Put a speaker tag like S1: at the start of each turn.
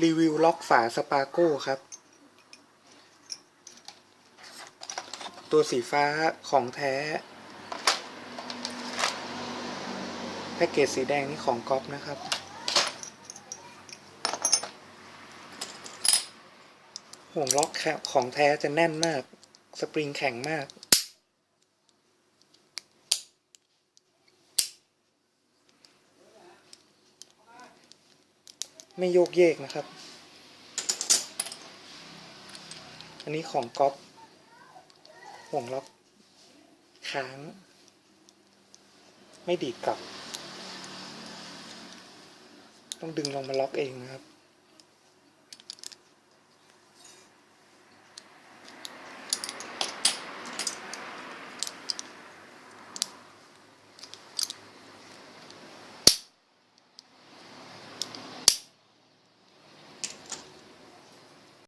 S1: รีวิวล็อกฝาสปาโก้ครับ ตัวสีฟ้าของแท้ แพ็กเกจสีแดงนี่ของก๊อปนะครับ ห่วงล็อกของแท้จะแน่นมาก สปริงแข็งมาก ไม่โยกเยกนะครับ อันนี้ของก๊อปห่วงล็อกค้าง ไม่ดีดกลับ ต้องดึงลงมาล็อกเองนะครับ